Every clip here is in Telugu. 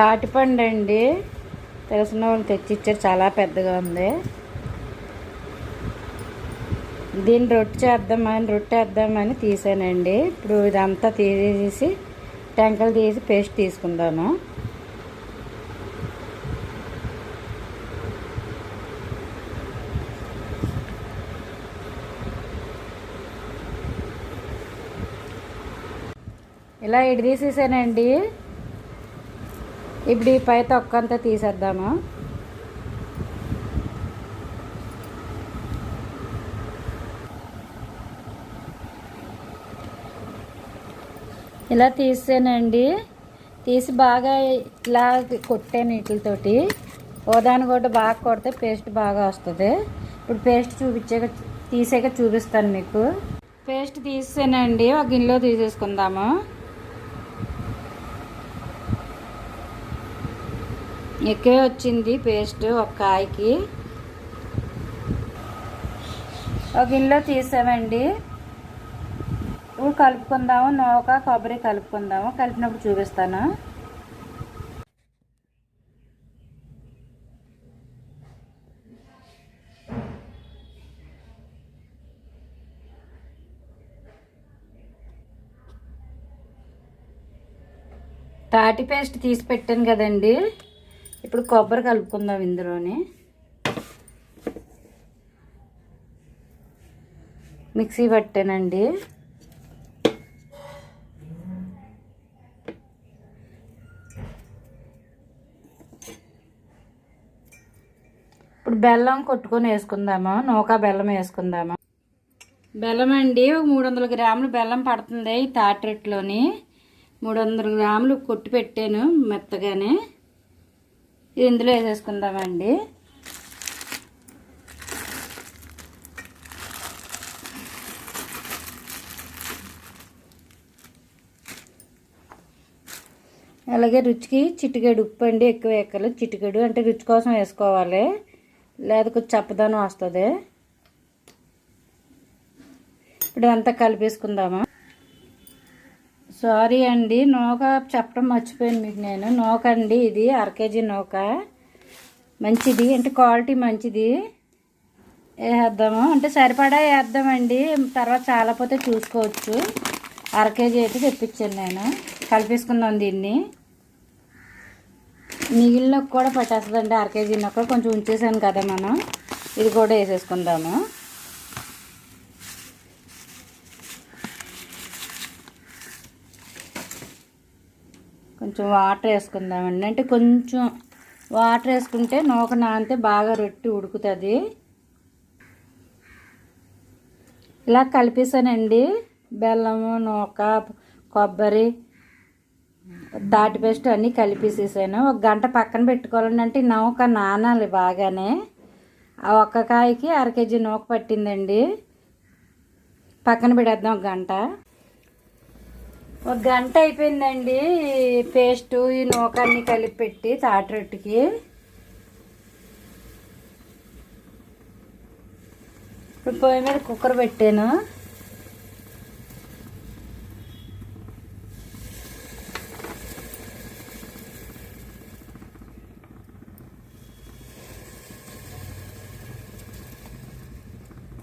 తాటిపండు అండి. తెలిసిన వాళ్ళు తెచ్చిచ్చారు. చాలా పెద్దగా ఉంది. దీన్ని రొట్టె చేద్దామని రొట్టె వేద్దామని తీసానండి. ఇప్పుడు ఇదంతా తీసేసి టెంకలు తీసి పేస్ట్ తీసుకుందాము. ఇలా ఇడి తీసేసానండి. ఇప్పుడు ఈ పై తొక్కంతా తీసేద్దాము. ఇలా తీసానండి. తీసి బాగా ఇలా కొట్టాను వీటితోటి. ఓదాని కూడా బాగా కొడితే పేస్ట్ బాగా వస్తుంది. ఇప్పుడు పేస్ట్ చూపించాక తీసాక చూపిస్తాను మీకు. పేస్ట్ తీసానండి. ఒక గిన్నెలో తీసేసుకుందాము. ఎక్కువే వచ్చింది పేస్ట్ ఒక కాయకి? ఒక గిన్నెలో తీసామండి. ఇప్పుడు కలుపుకుందాము నూక కొబ్బరి కలుపుకుందాము. కలిపినప్పుడు చూపిస్తాను. తాటి పేస్ట్ తీసి పెట్టాను కదండి. ఇప్పుడు కొబ్బరి కలుపుకుందాం ఇందులోని. మిక్సీ పట్టానండి. ఇప్పుడు బెల్లం కొట్టుకొని వేసుకుందామా? నూక బెల్లం వేసుకుందామా? బెల్లం అండి ఒక మూడు వందల గ్రాములు బెల్లం పడుతుంది ఈ మూడు వందల గ్రాములు కొట్టి పెట్టాను మెత్తగానే. ఇది ఇందులో వేసేసుకుందామండి. అలాగే రుచికి చిటికెడు ఉప్పు అండి ఎక్కువ ఎక్కలు చిటికెడు అంటే రుచి కోసం వేసుకోవాలి. లేదా కొంచెం చప్పదనం వస్తుంది. ఇప్పుడు అంతా కలిపేసుకుందామా? సారీ అండి నూక చెప్పడం మర్చిపోయాను మీకు నేను. నూక అండి ఇది అర కేజీ నూక. మంచిది అంటే క్వాలిటీ మంచిది. వేసేద్దాము. అంటే సరిపడా వేద్దామండి. తర్వాత చాలాపోతే చూసుకోవచ్చు. అర కేజీ అయితే తెప్పించాను నేను. కలిపేసుకుందాం దీన్ని. మిగిలిన కూడా పట్టేస్తుందండి. అర కేజీ నూక కొంచెం ఉంచేసాను కదా మనం. ఇది కూడా వేసేసుకుందాము. కొంచెం వాటర్ వేసుకుందామండి. అంటే కొంచెం వాటర్ వేసుకుంటే నూక నానితే బాగా రొట్టి ఉడుకుతుంది. ఇలా కలిపేసానండి. బెల్లము నూక కొబ్బరి దాటి పేస్ట్ అన్నీ కలిపేసేసాను. ఒక గంట పక్కన పెట్టుకోవాలండి. అంటే నూక నానాలి బాగానే. ఆ ఒక్క కాయకి అర కేజీ నూక పట్టిందండి. పక్కన పెడేద్దాం ఒక గంట. ఒక గంట అయిపోయిందండి పేస్ట్ ఈ నూకాన్ని కలిపి పెట్టి తాటరొట్టుకి ఇప్పుడు పొయ్యి మీద కుక్కర్ పెట్టాను.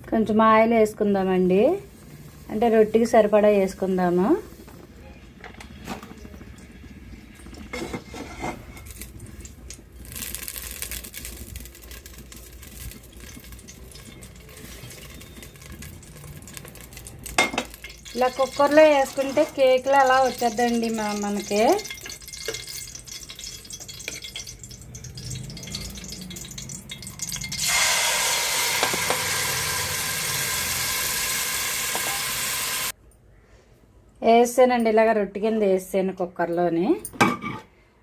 కొంచెం ఆయిల్ వేసుకుందామండి. అంటే రొట్టెకి సరిపడా వేసుకుందాము. ఇలా కుక్కర్లో వేసుకుంటే కేక్లు అలా వచ్చేద్దండి మా మనకి. వేసానండి ఇలాగ రొట్టె కింద వేసాను కుక్కర్లోని.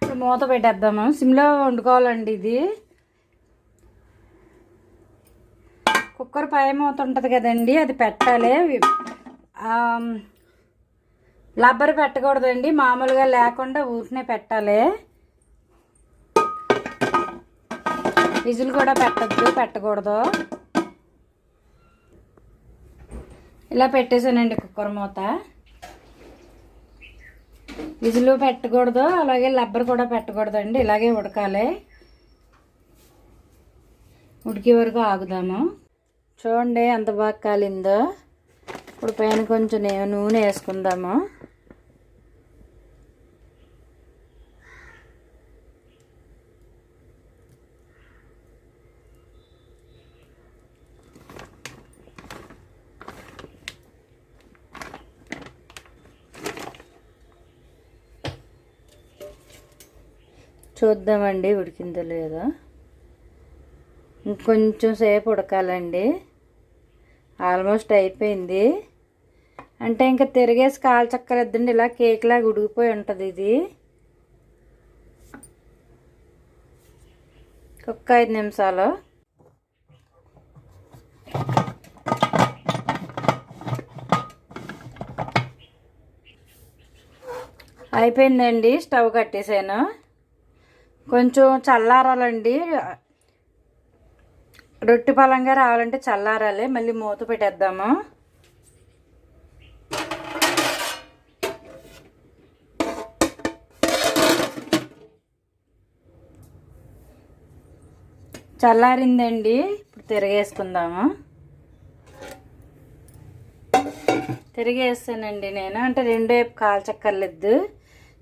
ఇప్పుడు మూత పెట్టేద్దాము. సిమ్లో వండుకోవాలండి ఇది. కుక్కర్ పై మూత ఉంటుంది కదండి అది పెట్టాలి. లబ్బర్ పెట్టకూడదండి మామూలుగా లేకుండా ఊరినే పెట్టాలి. విజులు కూడా పెట్టద్దు పెట్టకూడదు. ఇలా పెట్టేశానండి కుక్కర్ మూత. విజులు పెట్టకూడదు అలాగే లబ్బర్ కూడా పెట్టకూడదండి ఇలాగే ఉడకాలి. ఉడికే వరకు ఆగుదాము. చూడండి ఎంత బాగా కాలిందో. ఇప్పుడు పైన కొంచెం నూనె వేసుకుందాము. చూద్దామండి ఉడికిందో లేదో. ఇంకొంచెం సేపు ఉడకాలండి. ఆల్మోస్ట్ అయిపోయింది. అంటే ఇంకా తిరిగేసి కాల్చక్కర్లేదండి ఇలా కేక్ లాగా ఉడికిపోయి ఉంటుంది ఇది. ఒక్క ఐదు నిమిషాలు. అయిపోయిందండి స్టవ్ కట్టేసాను. కొంచెం చల్లారాలండి. రొట్టె పలంగా రావాలంటే చల్లారాలి మళ్ళీ మూత పెట్టేద్దాము. చల్లారిందండి. ఇప్పుడు తిరగేసుకుందాము. తిరిగేస్తానండి నేను. అంటే రెండు వైపు కాల్చక్కర్లేదు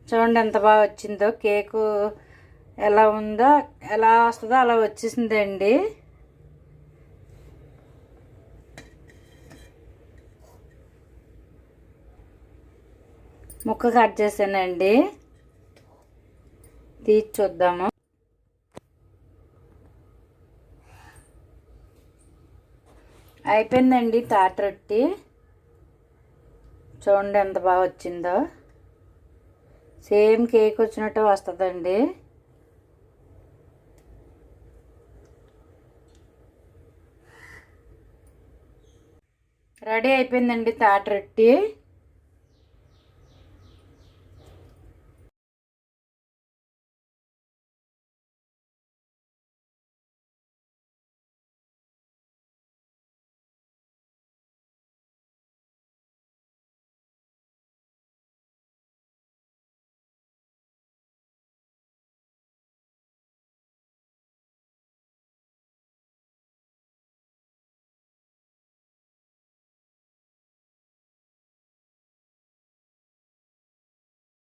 చూడండి ఎంత బాగా వచ్చిందో. కేకు ఎలా ఉందో ఎలా వస్తుందో అలా వచ్చేసిందండి. ముక్క కట్ చేసానండి తీసి చూద్దాము. అయిపోయిందండి తాట రొట్టి. చూడండి ఎంత బాగా వచ్చిందో. సేమ్ కేక్ వచ్చినట్టు వస్తుందండి. రెడీ అయిపోయిందండి తాట రొట్టి.